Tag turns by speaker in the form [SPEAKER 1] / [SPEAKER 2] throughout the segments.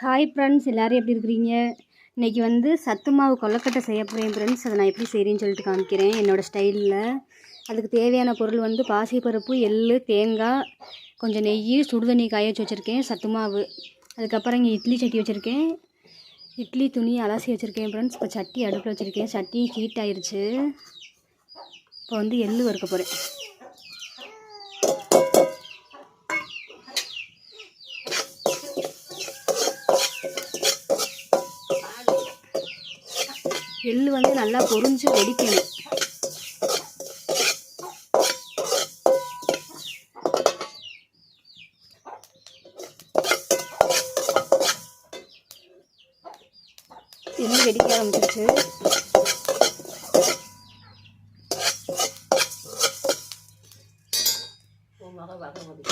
[SPEAKER 1] Hi friends எல்லோரும் எப்படி இருக்கிறீங்க? இன்றைக்கி வந்து சத்து மாவு கொல்லக்கட்டை செய்ய போகிறேன் ஃப்ரெண்ட்ஸ் அதை நான் எப்படி செய்கிறேன்னு சொல்லிட்டு காமிக்கிறேன். என்னோடய ஸ்டைலில் அதுக்கு தேவையான பொருள் வந்து பாசிப்பருப்பு எள் தேங்காய் கொஞ்சம் நெய் சுடுதண்ணி காய வச்சு வச்சுருக்கேன் சத்து மாவு அதுக்கப்புறம் இங்கே இட்லி சட்டி வச்சுருக்கேன். இட்லி துணி அலசி வச்சுருக்கேன் ஃப்ரெண்ட்ஸ் இப்போ சட்டி அடுப்பில் வச்சுருக்கேன். சட்டி ஹீட் ஆயிடுச்சு இப்போ வந்து எள் வறுக்க போகிறேன் எள்ளு வந்து நல்லா பொறிஞ்சு வெடிக்கணும் எள்ளு வெடிக்க ஆரம்பிச்சிருச்சு.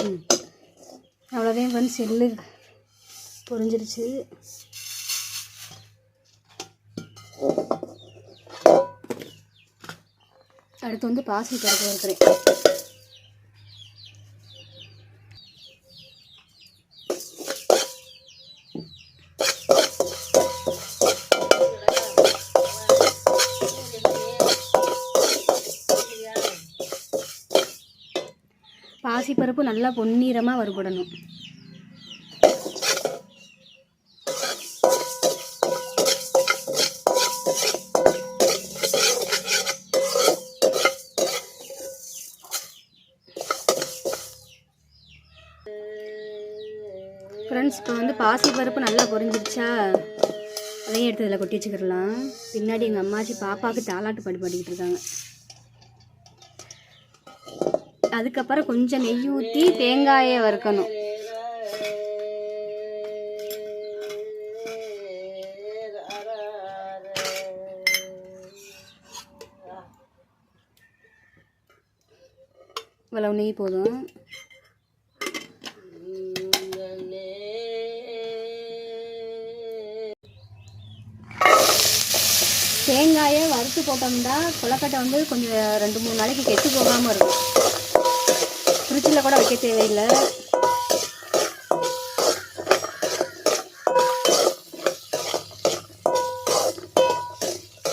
[SPEAKER 1] ம். அவ்வளோதான் ஃப்ரெண்ட்ஸ் எள்ளு பொரிஞ்சிருச்சு அடுத்து வந்து பாசி பருப்பு இருக்கிறேன் பாசி பருப்பு நல்லா பொன்னிறமாக வறுபடணும். ஃப்ரெண்ட்ஸ் இப்போ வந்து பாசி பருப்பு நல்லா பொரிஞ்சிருச்சா? அதையும் எடுத்து இதில் கொட்டி வச்சுக்கிடலாம். பின்னாடி எங்கள் அம்மாச்சி பாப்பாவுக்கு தாலாட்டு பாடி பாடிக்கிட்டு இருக்காங்க. அதுக்கப்புறம் கொஞ்சம் நெய் ஊற்றி தேங்காயை வறுக்கணும். இவ்வளவு நெய் போதும். தேங்காயை வறுத்து போட்டோம்னா கொலக்கட்டை வந்து கொஞ்சம் ரெண்டு மூணு நாளைக்கு கெட்டு போகாமல் இருக்கும். ஃப்ரிட்ஜில் கூட வைக்க தேவையில்லை.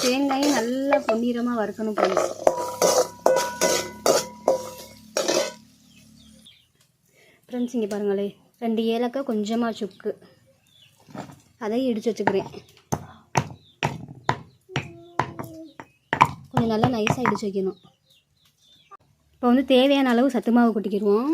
[SPEAKER 1] தேங்காயும் நல்லா பொன்னிறமாக வறுக்கணும் போய் ஃப்ரெண்ட்ஸ் இங்கே பாருங்களே ரெண்டு ஏலக்காய் கொஞ்சமாக சுக்கு. அதையும் இடித்து வச்சுக்கிறேன். இது நல்லா நைஸாக இடிச்சு வைக்கணும். இப்போ வந்து தேவையான அளவு சத்து மாவு கொட்டிக்கிடுவோம்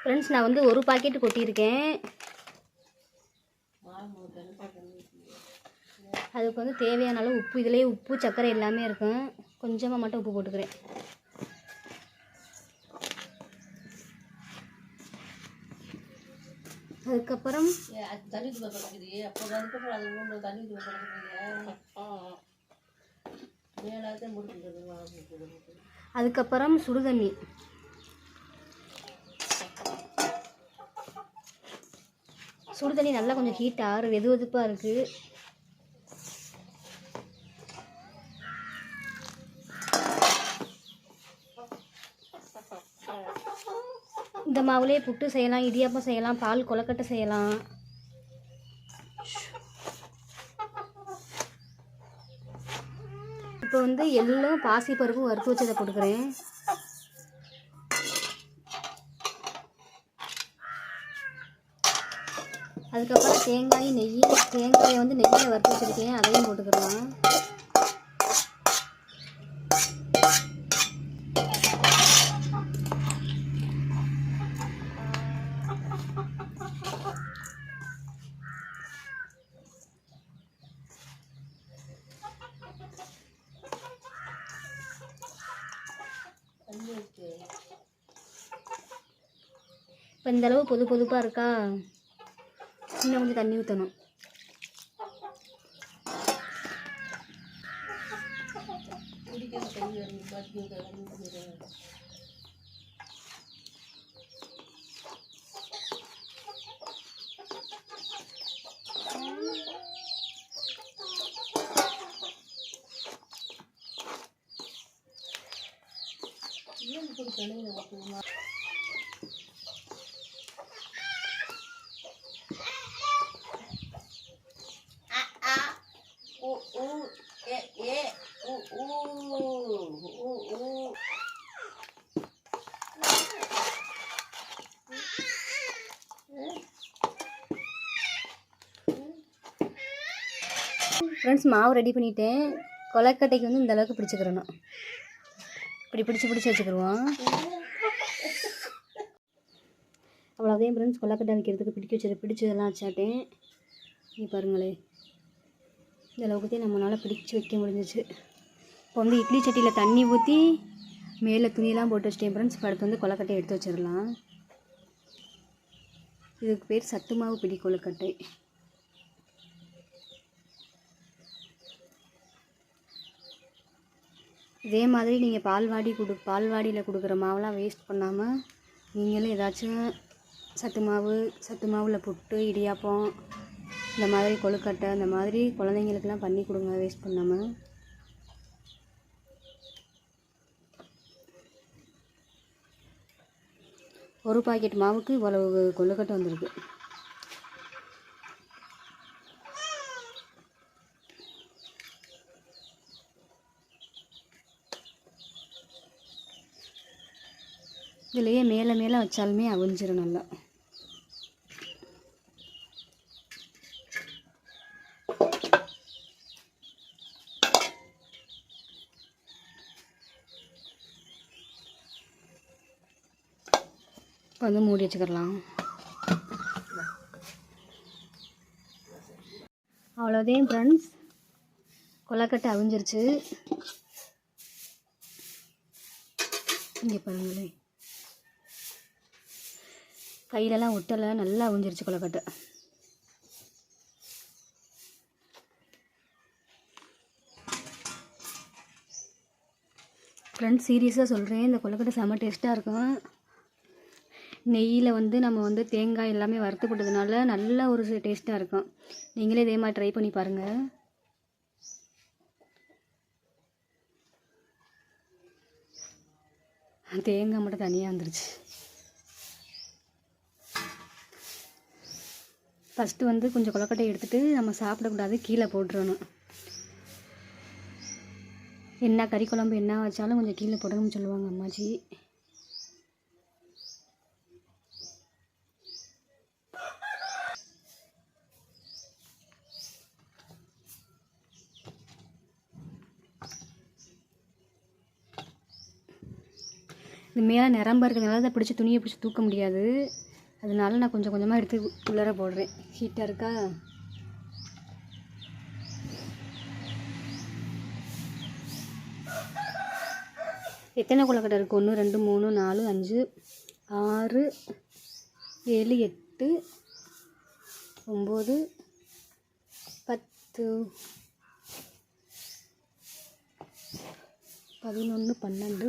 [SPEAKER 1] ஃப்ரெண்ட்ஸ் நான் வந்து ஒரு பாக்கெட் கொட்டியிருக்கேன். அதுக்கு வந்து தேவையான அளவு உப்பு. இதுலேயே உப்பு சர்க்கரை எல்லாமே இருக்கும். கொஞ்சமாக மட்டும் உப்பு போட்டுக்கிறேன். அதுக்கப்புறம் அதுக்கப்புறம் சுடுதண்ணி. சுடுதண்ணி நல்லா கொஞ்சம் ஹீட் ஆறு வெது வெதுப்பாக இருக்குது இந்த மாவுலேயே புட்டு செய்யலாம் இடியாப்பம் செய்யலாம் பால் கொலக்கட்டை செய்யலாம். இப்போ வந்து எள்ளும் பாசி பருப்பும் வறுத்து வச்சதை கொடுக்குறேன் அதுக்கப்புறம் தேங்காய் நெய் தேங்காயை வந்து நெய்யை வறுத்து வச்சுருக்கேன். அதையும் போட்டுக்கலாம். இப்போ இந்தளவு பொது பொதுப்பாக இருக்கா? இன்னும் கொஞ்சம் தண்ணி ஊற்றணும் ஏன் கொடுக்கணும் ஃப்ரெண்ட்ஸ் மாவு ரெடி பண்ணிட்டேன். கொலக்கட்டைக்கு வந்து இந்த அளவுக்கு பிடிச்சிக்கிறணும். இப்படி பிடிச்சி பிடிச்சி வச்சுக்கிடுவோம் அவ்வளோதான் ஃப்ரெண்ட்ஸ் கொலக்கட்டை வைக்கிறதுக்கு பிடிக்க வச்சது பிடிச்சதெல்லாம் வச்சாட்டேன். நீ பாருங்களே. இந்த அளவுக்குத்தையும் நம்மளால் பிடிச்சி வைக்க முடிஞ்சிச்சு. இப்போ வந்து இட்லி சட்டியில் தண்ணி ஊற்றி மேலே துணியெல்லாம் போட்டு வச்சிட்டேன் ஃப்ரெண்ட்ஸ் இப்போ அடுத்து வந்து கொலக்கட்டை எடுத்து வச்சிடலாம். இதுக்கு பேர் சத்து மாவு பிடி கொழுக்கட்டை இதே மாதிரி நீங்கள் பால்வாடி கொடு பால்வாடியில் கொடுக்குற மாவெலாம் வேஸ்ட் பண்ணாமல் நீங்களும் ஏதாச்சும் சத்து மாவு சத்து மாவில் புட்டு இடியாப்பம் இந்த மாதிரி கொழுக்கட்டை இந்த மாதிரி குழந்தைங்களுக்கெல்லாம் பண்ணி கொடுங்க வேஸ்ட் பண்ணாமல் ஒரு பாக்கெட் மாவுக்கு இவ்வளவு கொழுக்கட்டை வந்திருக்கு. இதுலேயே மேலே மேலே வச்சாலுமே அவிஞ்சிரும் நல்லா. இப்போ வந்து மூடி வச்சுக்கிடலாம். அவ்வளோதான் ஃப்ரெண்ட்ஸ் கொலக்கட்டை அவிஞ்சிருச்சு. இங்கே பாருங்களேன். கையிலலாம் ஒட்டலை நல்லா உஞ்சிருச்சு கொலக்கட்டை ஃப்ரெண்ட்ஸ் சீரியஸாக சொல்கிறேன் இந்த கொலக்கட்டை செம்ம டேஸ்ட்டாக இருக்கும். நெய்யில் வந்து நம்ம வந்து தேங்காய் எல்லாமே வறுத்து போட்டதுனால நல்ல ஒரு டேஸ்ட்டாக இருக்கும். நீங்களே இதே மாதிரி ட்ரை பண்ணி பாருங்கள் தேங்காய் மட்டும் தனியாக வந்துருச்சு. ஃபஸ்ட்டு வந்து கொஞ்சம் கொலக்கட்டையை எடுத்துகிட்டு நம்ம சாப்பிடக்கூடாது கீழே போட்டுறணும். என்ன கறி குழம்பு என்ன வச்சாலும் கொஞ்சம் கீழே போடணும்னு சொல்லுவாங்க அம்மாச்சி. இது மேலே நிரம்ப இருக்கிறதுனால அதை பிடிச்சி துணியை பிடிச்சி தூக்க முடியாது. அதனால நான் கொஞ்சம் கொஞ்சமாக எடுத்து உள்ளர போடுறேன். ஹீட்டாக இருக்கா? எத்தனை கொலக்கட்டை இருக்குது ஒன்று ரெண்டு மூணு நாலு அஞ்சு ஆறு ஏழு எட்டு ஒம்பது பத்து பதினொன்று பன்னெண்டு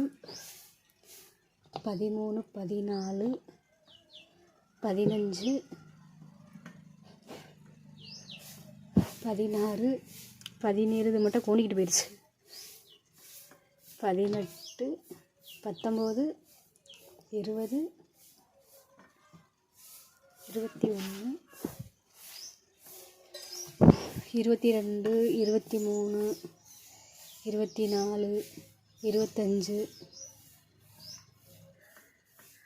[SPEAKER 1] பதிமூணு பதினாலு பதினஞ்சு பதினாறு பதினேழு இது மட்டும் கோணிக்கிட்டு போயிடுச்சு பதினெட்டு பத்தொம்போது இருபது இருபத்தி ஒன்று இருபத்தி ரெண்டு இருபத்தி மூணு இருபத்தி நாலு இருபத்தஞ்சு.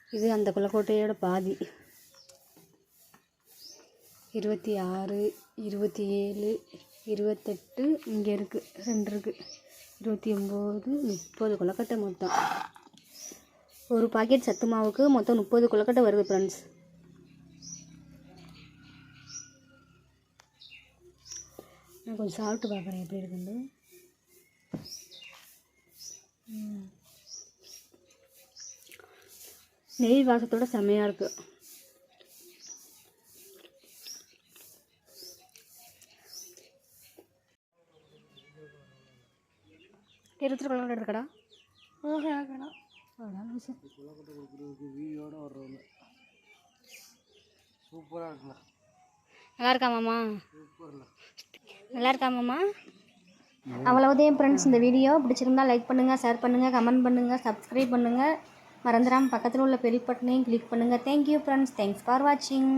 [SPEAKER 1] இது அந்த குளக்கோட்டையோட பாதி. இருபத்தி ஆறு இருபத்தி ஏழு இருபத்தெட்டு இங்கே இருக்குது ரெண்டு இருக்குது இருபத்தி ஒம்பது முப்பது கொலக்கட்டை மொத்தம். ஒரு பாக்கெட் சத்து மாவுக்கு மொத்தம் முப்பது கொலக்கட்டை வருது ஃப்ரெண்ட்ஸ் நான் கொஞ்சம் சாப்பிட்டு பார்க்குறேன் எப்படி இருக்குன்னு. நெய் வாசத்தோட செம்மையாக இருக்குது இருக்கடா?
[SPEAKER 2] வீடியோட வர்றவங்க சூப்பராக இருக்குண்ணா.
[SPEAKER 1] நல்லா இருக்கா மாமா? நல்லா இருக்கா மாமா? அவ்வளவுதான் ஃப்ரெண்ட்ஸ் இந்த வீடியோ பிடிச்சிருந்தா லைக் பண்ணுங்கள் ஷேர் பண்ணுங்கள் கமெண்ட் பண்ணுங்கள் சப்ஸ்கிரைப் பண்ணுங்கள் மறந்துடாமல் பக்கத்தில் உள்ள பெல் பட்டனையும் கிளிக் பண்ணுங்கள் தேங்க்யூ ஃப்ரெண்ட்ஸ் தேங்க்ஸ் ஃபார் வாட்சிங்